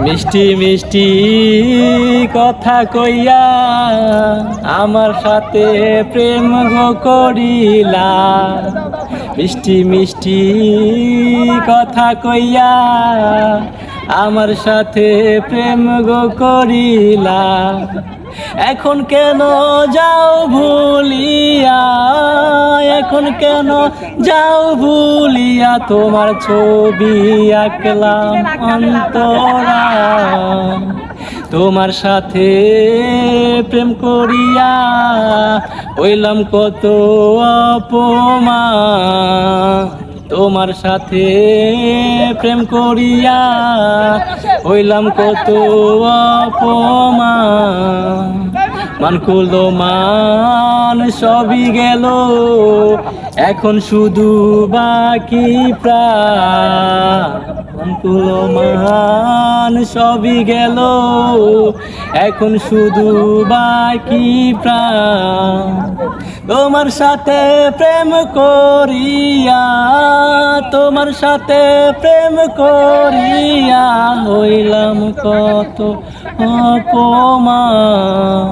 মিষ্টি মিষ্টি কথা কইয়া আমার সাথে প্রেম করিলা। মিষ্টি মিষ্টি কথা কইয়া আমার সাথে প্রেম গো করিলা। এখন কেন যাও ভুলিয়া? এখন কেন যাও ভুলিয়া তোমার ছবি আঁকলাম অন্তরা? তোমার সাথে প্রেম করিয়া হইলাম কত অপমান। তোমার সাথে প্রেম করিয়া হইলাম কত অপমান। মান করল মান সবই গেল। এখন শুধু বাকি প্রাণ। সবই গেল। এখন শুধু বাকি প্রাণ। তোমার সাথে প্রেম করিয়া, তোমার সাথে প্রেম করিয়া হইলাম কত অপমান।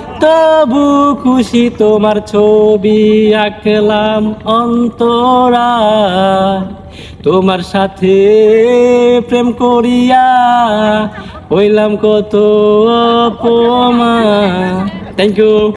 তবু খুশি তোমার ছবি আঁকলাম অন্তরা তোমার সাথে প্রেম করিয়া হইলাম কত পোমা থ্যাংক ইউ